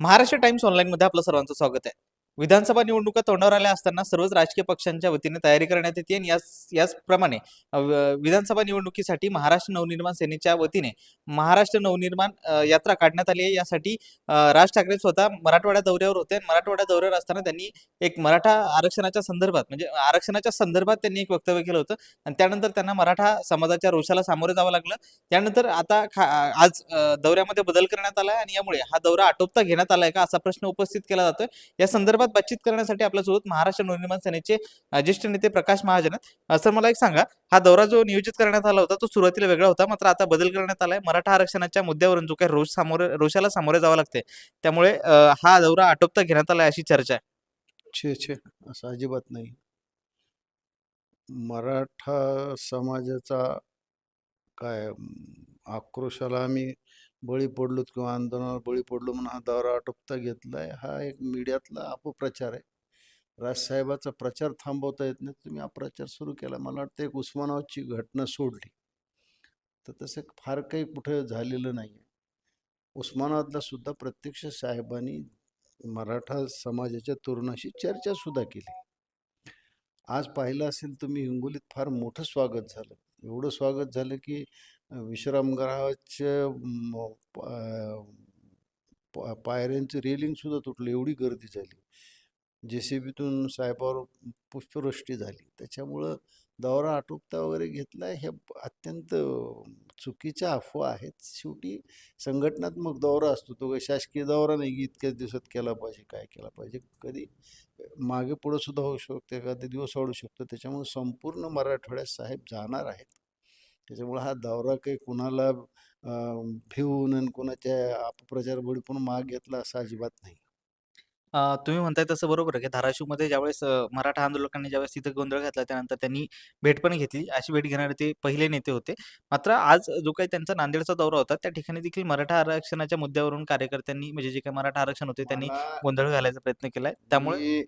Maharashtra times ऑनलाईनमध्ये आपलं सर्वांचं स्वागत आहे. विधानसभा निवडणुका तोंडावर आल्या असताना सर्वच राजकीय पक्षांच्या वतीने तयारी करण्यात येते. आणि याच याचप्रमाणे विधानसभा निवडणुकीसाठी महाराष्ट्र नवनिर्माण सेनेच्या वतीने महाराष्ट्र नवनिर्माण यात्रा काढण्यात आली आहे. यासाठी राज ठाकरे स्वतः मराठवाड्या दौऱ्यावर होते. आणि मराठवाडा दौऱ्यावर असताना त्यांनी एक मराठा आरक्षणाच्या संदर्भात म्हणजे आरक्षणाच्या संदर्भात त्यांनी एक वक्तव्य केलं होतं. आणि त्यानंतर त्यांना मराठा समाजाच्या रोषाला सामोरे जावं लागलं. त्यानंतर आता खा आज दौऱ्यामध्ये बदल करण्यात आला आहे. आणि यामुळे हा दौरा आटोपता घेण्यात आलाय का असा प्रश्न उपस्थित केला जातोय. या संदर्भात बातचीत करण्यासाठी आपल्यासोबत महाराष्ट्र नवनिर्माण सेनेचे ज्येष्ठ नेते प्रकाश महाजन आहेत सर मला एक सांगा. हा दौरा जो नियोजित करण्यात आला होता तो सुरुवातीला वेगळा होता मात्र आता बदल करण्यात आलाय. मराठा आरक्षणाच्या मुद्द्यावरून जो काही रोष सामोरे रोषाला सामोरे जावं लागते त्यामुळे हा दौरा आटोपता घेण्यात आलाय अशी चर्चा आहे. छे छे. असं अजिबात नाही. मराठा समाजाचा काय आक्रोशाला आम्ही बळी पडलो किंवा आंदोलनावर बळी पडलो म्हणून हा दौरा आटोपता घेतला आहे. हा एक मीडियातला अपप्रचार आहे. राजसाहेबाचा प्रचार थांबवता येत नाही. तुम्ही अप्रचार सुरू केला. मला वाटतं एक उस्मानाबादची घटना सोडली. तर तसं फार काही कुठं झालेलं नाही आहे उस्मानाबादला सुद्धा प्रत्यक्ष साहेबांनी मराठा समाजाच्या तरुणाशी चर्चासुद्धा केली. आज पाहिलं असेल तुम्ही हिंगोलीत फार मोठं स्वागत झालं. एवढं स्वागत झालं की विश्रामगृहाच्या म, प- अं, प- तुटलं एवढी गर्दी झाली. जे सी बीतून साहेबावर पुष्पवृष्टी झाली. त्याच्यामुळं दौरा आटोपता वगैरे घेतला. हे अत्यंत चुकीच्या अफवा आहेत. शेवटी संघटनात्मक दौरा असतो. तो काही शासकीय दौरा नाही की इतक्याच दिवसात केला पाहिजे काय केला पाहिजे. कधी मागे पुढं सुद्धा होऊ शकते. एखादे दिवस वाढू शकतो. त्याच्यामुळे संपूर्ण मराठवाड्यात साहेब जाणार आहेत. त्याच्यामुळे हा दौरा काही कुणाला अं, भिवून आणि कुणाच्या अपप्रचार बळी पण माग घेतला असं अजिबात नाही. अ, तुम्ही म्हणताय तसं बरोबर आहे की धाराशिवमध्ये ज्यावेळेस अ, मराठा आंदोलकांनी ज्यावेळेस तिथे गोंधळ घातला त्यानंतर त्यांनी भेट पण घेतली. अशी भेट घेणारे ते पहिले नेते होते. मात्र आज जो काही त्यांचा नांदेडचा दौरा होता त्या ठिकाणी देखील मराठा आरक्षणाच्या मुद्द्यावरून कार्यकर्त्यांनी म्हणजे जे काही मराठा आरक्षण होते त्यांनी मला गोंधळ घालायचा प्रयत्न केलाय. त्यामुळे मी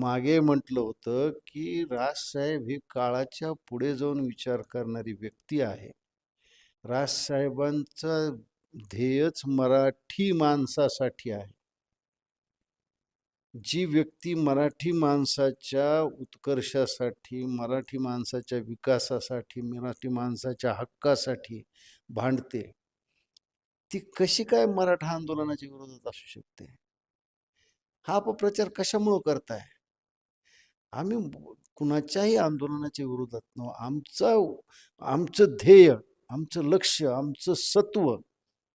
मागे म्हटलं होतं की राजसाहेब ही काळाच्या पुढे जाऊन विचार करणारी व्यक्ती आहे. राजसाहेबांचं ध्येयच मराठी माणसासाठी आहे. जी व्यक्ती मराठी माणसाच्या उत्कर्षासाठी मराठी माणसाच्या विकासासाठी मराठी माणसाच्या हक्कासाठी भांडते ती कशी काय मराठा आंदोलनाच्या विरोधात असू शकते? हा अपप्रचार कशामुळं करताय? आम्ही कुणाच्याही आंदोलनाच्या विरोधात न आमचा आमचं ध्येय आमचं लक्ष आमचं सत्व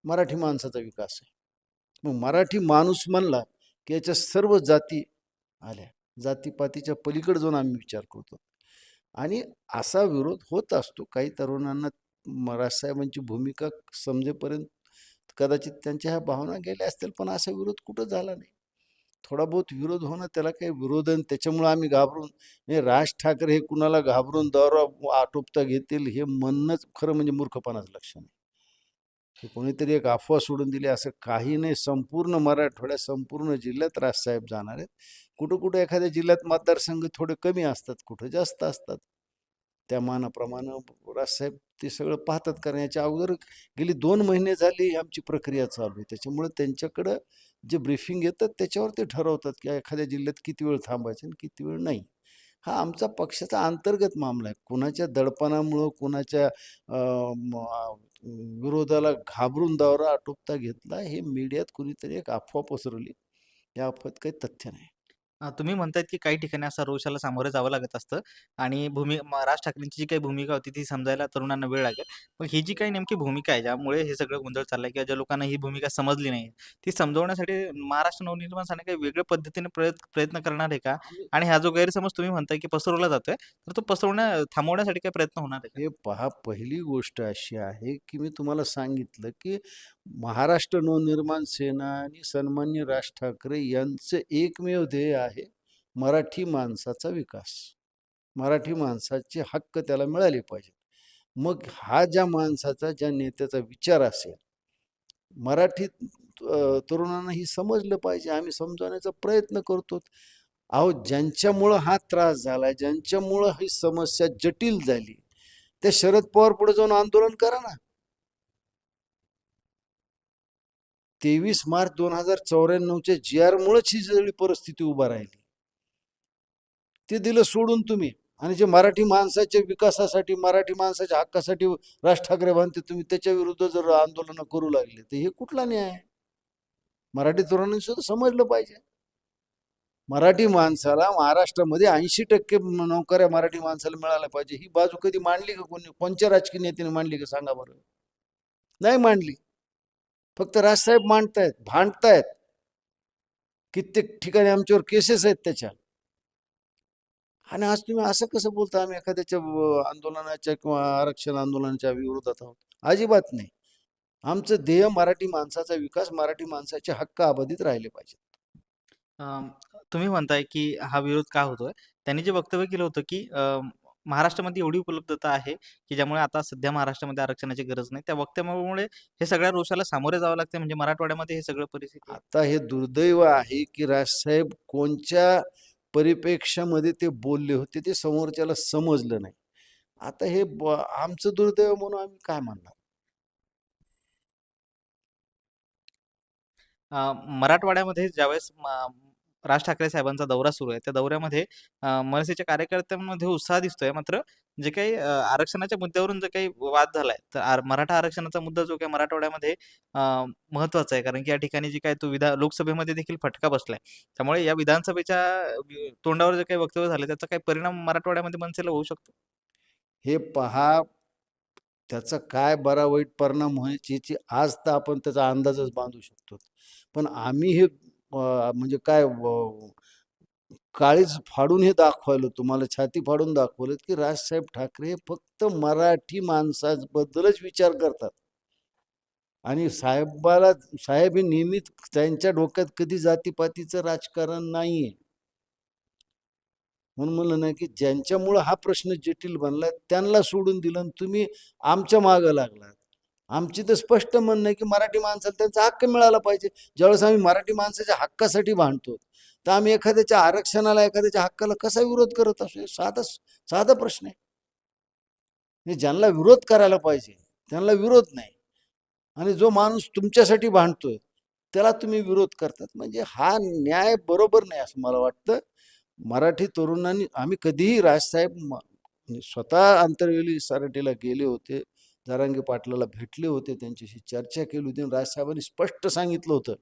मराठी माणसाचा विकास आहे. मग मराठी माणूस म्हणला की याच्या सर्व जाती आल्या. जातीपातीच्या पलीकडे जाऊन आम्ही विचार करतो. आणि असा विरोध होत असतो. काही तरुणांना राजसाहेबांची भूमिका समजेपर्यंत कदाचित त्यांच्या ह्या भावना गेल्या असतील पण असा विरोध कुठं झाला नाही. थोडा बहुत विरोध होणं त्याला काही विरोध आणि त्याच्यामुळं आम्ही घाबरून म्हणजे राज ठाकरे हे कुणाला घाबरून दौरा आटोपता घेतील हे म्हणणंच खरं म्हणजे मूर्खपणाचं लक्षण आहे. हे कोणीतरी एक अफवा सोडून दिली असं काही नाही. संपूर्ण मराठवाड्यात संपूर्ण जिल्ह्यात राजसाहेब जाणार आहेत. कुठं कुठं एखाद्या जिल्ह्यात मतदारसंघ थोडे कमी असतात कुठं जास्त असतात. त्या मानाप्रमाणे राजसाहेब ते सगळं पाहतात कारण याच्या अगोदर गेली दोन महिने झाली ही आमची प्रक्रिया चालू आहे. त्याच्यामुळे त्यांच्याकडं जे ब्रीफिंग येतात त्याच्यावर ते ठरवतात की एखाद्या जिल्ह्यात किती वेळ थांबायचं आणि किती वेळ नाही. हा आमचा पक्षाचा अंतर्गत मामला आहे. कुणाच्या दडपणामुळं कुणाच्या विरोधाला घाबरून दौरा आटोपता घेतला हे मीडियात कुणीतरी एक अफवा पसरवली. या अफवात काही तथ्य नाही. अ, तुम्ही म्हणतायत की काही ठिकाणी असा रोषाला सामोरे जावं लागत असतं आणि भूमी म- राज ठाकरेंची जी काही भूमिका होती ती समजायला तरुणांना वेळ लागेल पण ही जी काही नेमकी भूमिका आहे ज्यामुळे हे सगळं गोंधळ चाललाय किंवा ज्या लोकांना ही भूमिका समजली नाही ती समजवण्यासाठी महाराष्ट्र नवनिर्माण सेना काही वेगळ्या पद्धतीने प्रयत्न प्रयत्न करणार आहे का आणि हा जो गैरसमज तुम्ही म्हणताय की पसरवला जातोय तर तो पसरवण्या थांबवण्यासाठी काही प्रयत्न होणार आहे का? हे पहा पहिली गोष्ट अशी आहे की मी तुम्हाला सांगितलं की महाराष्ट्र नवनिर्माण सेना आणि सन्मान्य राज ठाकरे यांचं एकमेव ध्येय आहे मराठी माणसाचा विकास. मराठी माणसाचे हक्क त्याला मिळाले पाहिजेत. मग हा ज्या माणसाचा ज्या नेत्याचा विचार असेल मराठी तरुणांना ही समजलं पाहिजे. आम्ही समजवण्याचा प्रयत्न करतो अहो ज्यांच्यामुळं हा त्रास झाला ज्यांच्यामुळं ही समस्या जटिल झाली त्या शरद पवार पुढे जाऊन आंदोलन करा ना. तेवीस मार्च दोन हजार चौऱ्याण्णवच्या जी आरमुळेच ही सगळी परिस्थिती उभा राहिली. ते दिलं सोडून तुम्ही. आणि जे मराठी माणसाच्या विकासासाठी मराठी माणसाच्या हक्कासाठी राज ठाकरे बांधते तुम्ही त्याच्या विरुद्ध जर आंदोलन करू लागले तर हे कुठला न्याय आहे? मराठी तरुणांनी सुद्धा समजलं पाहिजे. मराठी माणसाला महाराष्ट्रामध्ये ऐंशी टक्के नोकऱ्या मराठी माणसाला मिळाल्या पाहिजे. ही बाजू कधी मांडली का कोणी? कोणत्या राजकीय नेत्याने मांडली का? सांगा बरं. नाही मांडली. फक्त राजसाहेब मांडतायत भांडतायत. कित्येक ठिकाणी आमच्यावर केसेस आहेत त्याच्या आणि आज तुम्ही असं कसं बोलता आम्ही एखाद्याच्या आंदोलनाच्या किंवा आरक्षण आंदोलनाच्या विरोधात आहोत? अजिबात नाही. आमचं ध्येय मराठी माणसाचा विकास मराठी माणसाचे हक्क अबाधित राहिले पाहिजेत. तुम्ही म्हणताय की हा विरोध का होतोय? त्यांनी जे वक्तव्य केलं होतं की महाराष्ट्रामध्ये एवढी उपलब्धता आहे की ज्यामुळे आता सध्या महाराष्ट्रामध्ये आरक्षणाची गरज नाही. त्या वक्तव्यामुळे हे सगळ्या रोषाला सामोरे जावं लागतं म्हणजे मराठवाड्यामध्ये हे सगळं परिस्थिती. आता हे दुर्दैव आहे की राजसाहेब कोणत्या परिप्रेक्ष्यामध्ये ते बोलले होते ते समोरच्याला समजलं नाही. आता हे आमचं दुर्दैव म्हणून आम्ही काय म्हणणार? मराठवाड्यामध्ये ज्यावेळेस राज ठाकरे साहेबांचा दौरा सुरू आहे. त्या दौऱ्यामध्ये मनसेच्या कार्यकर्त्यांमध्ये उत्साह दिसतोय. मात्र जे काही आरक्षणाच्या मुद्द्यावरून जे काही वाद झालाय तर मराठा आरक्षणाचा मुद्दा जो काही मराठवाड्यामध्ये महत्त्वाचा आहे. कारण की या ठिकाणी जे काय तो विधा लोकसभेमध्ये देखील फटका बसलाय. त्यामुळे या विधानसभेच्या तोंडावर जे काही वक्तव्य झालं त्याचा काही परिणाम मराठवाड्यामध्ये मनसेला होऊ शकतो? हे पहा त्याचा काय बरा वाईट परिणाम होण्याची आज तर आपण त्याचा अंदाजच बांधू शकतो. पण आम्ही हे म्हणजे काय काळीच काळीज फाडून हे दाखवलं तुम्हाला छाती फाडून दाखवलं की राजसाहेब ठाकरे हे फक्त मराठी माणसाबद्दलच विचार करतात. आणि साहेबाला साहेब हे नेहमीच त्यांच्या डोक्यात कधी जातीपातीचं राजकारण नाहीये. म्हणून म्हणलं नाही की ज्यांच्यामुळं हा प्रश्न जटिल बनला त्यांना सोडून दिलं आणि तुम्ही आमच्या मागं लागलात. आमची तर स्पष्ट म्हणणं आहे की मराठी माणसाला त्यांचा हक्क मिळाला पाहिजे. ज्यावेळेस आम्ही मराठी माणसाच्या हक्कासाठी भांडतो तर आम्ही एखाद्याच्या आरक्षणाला एखाद्याच्या हक्काला कसा विरोध करत असतो साधा साधा प्रश्न आहे. ज्यांना विरोध करायला पाहिजे त्यांना विरोध नाही. आणि जो माणूस तुमच्यासाठी भांडतोय त्याला तुम्ही विरोध करतात. म्हणजे हा न्याय बरोबर नाही असं मला वाटतं. मराठी तरुणांनी आम्ही कधीही राजसाहेब स्वतः आंतरवेली सराटीला गेले होते. जरांगे पाटलाला भेटले होते त्यांच्याशी चर्चा केली होती आणि राजसाहेबांनी स्पष्ट सांगितलं होतं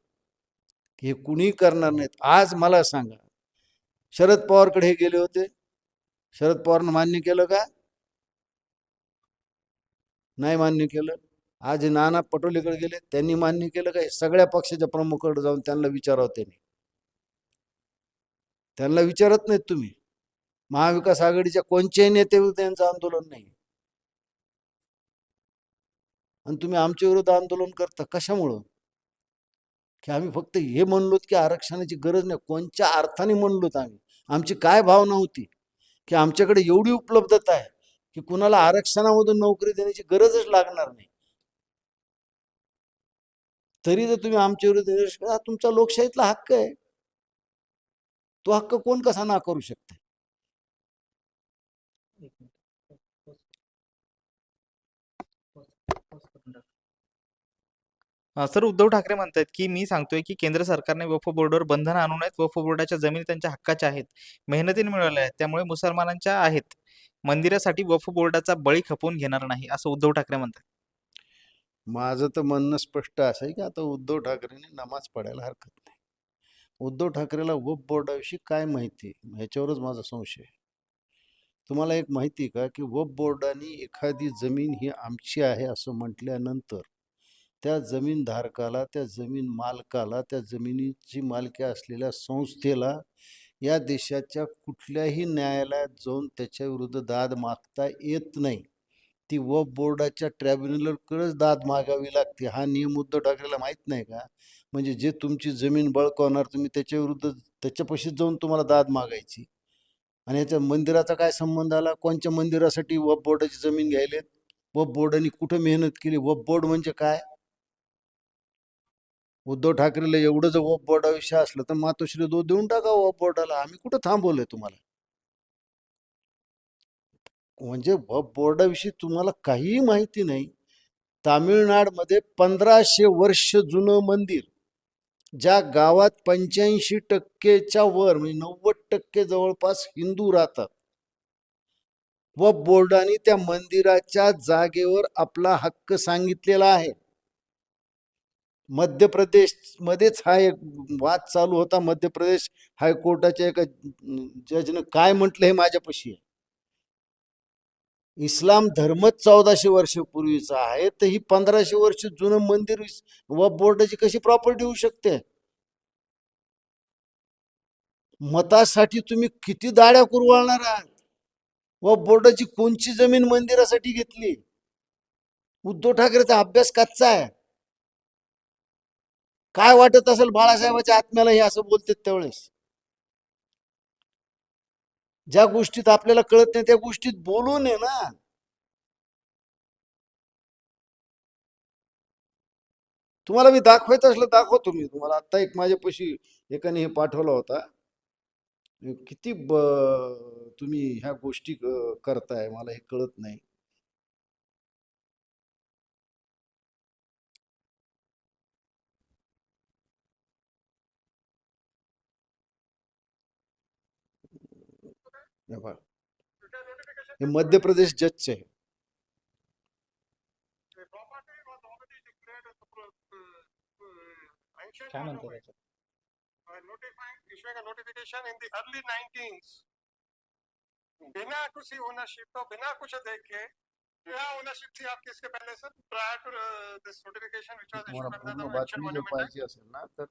की हे कुणी करणार नाहीत. आज मला सांगा शरद पवारकडे हे गेले होते. शरद पवारनं मान्य केलं का? नाही मान्य केलं. आज हे नाना पटोलेकडे गेले त्यांनी मान्य केलं का? सगळ्या पक्षाच्या प्रमुखाकडे जाऊन त्यांना विचारावं त्यांनी. त्यांना विचारत नाहीत तुम्ही. महाविकास आघाडीच्या कोणत्याही नेते त्यांचं आंदोलन नाही. आणि तुम्ही आमच्या विरुद्ध आंदोलन करता कशामुळं? की आम्ही फक्त हे म्हणलोत की आरक्षणाची गरज नाही कोणत्या अर्थाने म्हणलोत आम्ही? आमची काय भावना होती? की आमच्याकडे एवढी उपलब्धता आहे की कुणाला आरक्षणामधून नोकरी देण्याची गरजच लागणार नाही. तरी जर तुम्ही आमच्या विरुद्ध तुमचा लोकशाहीतला हक्क आहे. तो हक्क कोण कसा ना करू शकते अ, सर उद्धव ठाकरे म्हणतात की मी सांगतोय की केंद्र सरकारने वक्फ बोर्डवर बंधन आणू नयेत वक्फ बोर्डाच्या जमिनी त्यांच्या हक्काच्या आहेत. मेहनतीने मिळवल्या आहेत. त्यामुळे मुसलमानांच्या आहेत. मंदिरासाठी वक्फ बोर्डाचा बळी खपवून घेणार नाही असं उद्धव ठाकरे म्हणतात माझं तर म्हणणं स्पष्ट असं आहे की आता उद्धव ठाकरेंनी नमाज पडायला हरकत नाही. उद्धव ठाकरेला वफ बोर्डाविषयी काय माहिती आहे? ह्याच्यावरच माझा संशय आहे. तुम्हाला एक माहिती आहे का की वफ बोर्डाने एखादी जमीन ही आमची आहे असं म्हटल्यानंतर त्या जमीन धारकाला त्या जमीन मालकाला त्या जमिनीची मालकी असलेल्या संस्थेला या देशाच्या कुठल्याही न्यायालयात जाऊन त्याच्या विरुद्ध दाद मागता येत नाही. ती वफ बोर्डाच्या ट्रॅब्युनलकडेच दाद मागावी लागते. हा नियम उद्धव ठाकरेला माहीत नाही का? म्हणजे जे तुमची जमीन बळकावणार तुम्ही त्याच्या विरुद्ध त्याच्यापाशीच जाऊन तुम्हाला दाद मागायची. आणि याच्या मंदिराचा काय संबंध आला? कोणत्या मंदिरासाठी वफ बोर्डाची जमीन घ्यायलेत? वफ बोर्डाने कुठं मेहनत केली? वफ बोर्ड म्हणजे काय? उद्धव ठाकरेला एवढं जर वप बोर्डाविषयी असलं तर मातोश्री दो देऊन टाका वप बोर्डाला आम्ही कुठं थांबवलंय तुम्हाला? म्हणजे वप बोर्डाविषयी तुम्हाला काहीही माहिती नाही. तामिळनाडमध्ये पंधराशे वर्ष जुनं मंदिर ज्या गावात पंच्याऐंशी टक्केच्या वर म्हणजे नव्वद टक्के जवळपास हिंदू राहतात. व बोर्डाने त्या मंदिराच्या जागेवर आपला हक्क सांगितलेला आहे. मध्य प्रदेशमध्येच हा एक वाद चालू होता. मध्य प्रदेश हायकोर्टाच्या एका जजनं काय म्हटलं हे माझ्यापाशी आहे. इस्लाम धर्मच चौदाशे वर्षपूर्वीचा आहे तर ही पंधराशे वर्ष जुनं मंदिर व बोर्डाची कशी प्रॉपर्टी होऊ शकते? मतासाठी तुम्ही किती दाड्या कुरवाळणार आहात? व बोर्डाची कोणची जमीन मंदिरासाठी घेतली? उद्धव ठाकरेचा अभ्यास कच्चा आहे. काय वाटत असेल बाळासाहेबाच्या आत्म्याला हे असं बोलतात त्यावेळेस? ज्या गोष्टीत आपल्याला कळत नाही त्या गोष्टीत बोलू नये ना. तुम्हाला मी दाखवायचं असलं दाखवतो मी. तुम्हाला आता एक माझ्यापाशी एकाने हे पाठवला होता. किती ब तुम्ही ह्या गोष्टी करताय मला हे कळत नाही. पहा. हे मध्य प्रदेश जजचे काय म्हणतो monument. त्याच्यात? Notifying, issuing a notification in the early 19s. बिना किसी ओनरशिप तो बिना कुछ देखे क्या ओनरशिप थी आपकी इसके पहले sir prior to this notification which was तुम्हाला इश्यूड पूर्ण अंडर द बातमी जर पाहिजे असेल ना तर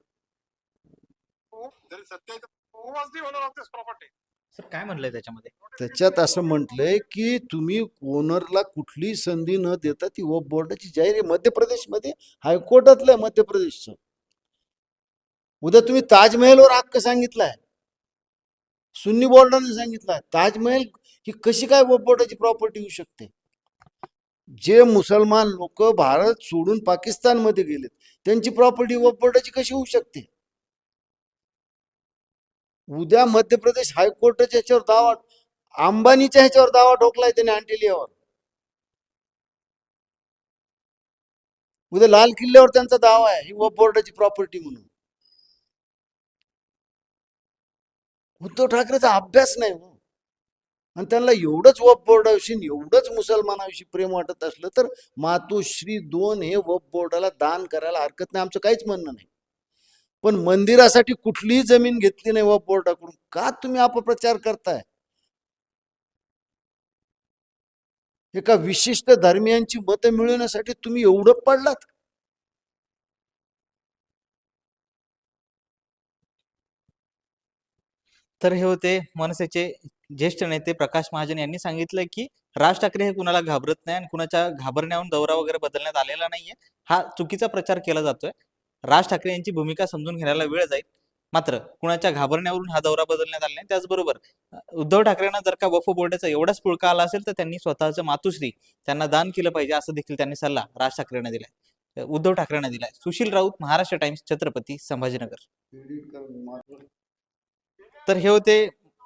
there is Satya who was the owner of this property sir काय म्हणलंय त्याच्यामध्ये? त्याच्यात असं म्हटलंय की तुम्ही ओनरला कुठली संधी न देता ती वप बोर्डाची जाहीर आहे. मध्य प्रदेशमध्ये हायकोर्टातलं आहे मध्य प्रदेशचं उद्या तुम्ही ताजमहलवर हक्क सांगितलाय. सुन्नी बोर्डाने सांगितलाय. ताजमहल ही कशी काय वप बोर्डाची प्रॉपर्टी होऊ शकते? जे मुसलमान लोक भारत सोडून पाकिस्तानमध्ये गेलेत त्यांची प्रॉपर्टी वप बोर्डाची कशी होऊ शकते? उद्या मध्य प्रदेश हायकोर्टाच्या ह्याच्यावर दावा अंबानीच्या ह्याच्यावर दावा ठोकलाय त्याने अँटिलियावर. उद्या लाल किल्ल्यावर त्यांचा दावा आहे ही वप बोर्डाची प्रॉपर्टी म्हणून. उद्धव ठाकरेचा अभ्यास नाही हो. आणि त्यांना एवढंच वप बोर्डाविषयी आणि एवढंच मुसलमानाविषयी प्रेम वाटत असलं तर मातोश्री दोन हे वप बोर्डाला दान करायला हरकत नाही आमचं काहीच म्हणणं नाही. पण मंदिरासाठी कुठलीही जमीन घेतली नाही वप बोर्डाकडून. का तुम्ही अपप्रचार करताय? एका विशिष्ट धर्मियांची मतं मिळवण्यासाठी तुम्ही एवढं पडलात? तर हे होते मनसेचे ज्येष्ठ नेते प्रकाश महाजन यांनी सांगितलं की राज ठाकरे हे कुणाला घाबरत नाही आणि कुणाच्या घाबरण्याहून दौरा वगैरे बदलण्यात आलेला नाहीये. हा चुकीचा प्रचार केला जातोय. राज ठाकरे यांची भूमिका समजून घेण्याला वेळ जाईल. मात्र कुणाच्या घाबरण्यावरून हा दौरा बदलण्यात आला नाही. त्याचबरोबर उद्धव ठाकरेंना जर का वफ बोर्डाचा एवढाच पुळका आला असेल तर त्यांनी स्वतःचं मातुश्री त्यांना दान केलं पाहिजे असं देखील त्यांनी सल्ला राज ठाकरेंना दिलाय. उद्धव ठाकरेंना दिलाय. सुशील राऊत महाराष्ट्र टाइम्स छत्रपती संभाजीनगर. तर हे होते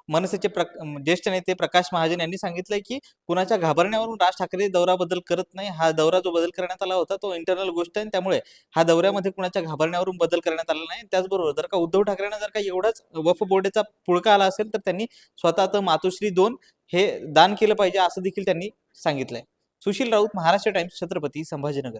मनसेचे प्रक ज्येष्ठ नेते प्रकाश महाजन यांनी सांगितलंय की कुणाच्या घाबरण्यावरून राज ठाकरे दौरा बदल करत नाही हा दौरा जो बदल करण्यात आला होता तो इंटरनल गोष्ट आहे आणि त्यामुळे हा दौऱ्यामध्ये कुणाच्या घाबरण्यावरून बदल करण्यात आला नाही. त्याचबरोबर जर का उद्धव ठाकरेंना जर का एवढाच वफ बोर्डेचा पुळका आला असेल तर त्यांनी स्वतः मातोश्री दोन हे दान केलं पाहिजे असं देखील त्यांनी सांगितलंय. सुशील राऊत महाराष्ट्र टाइम्स छत्रपती संभाजीनगर.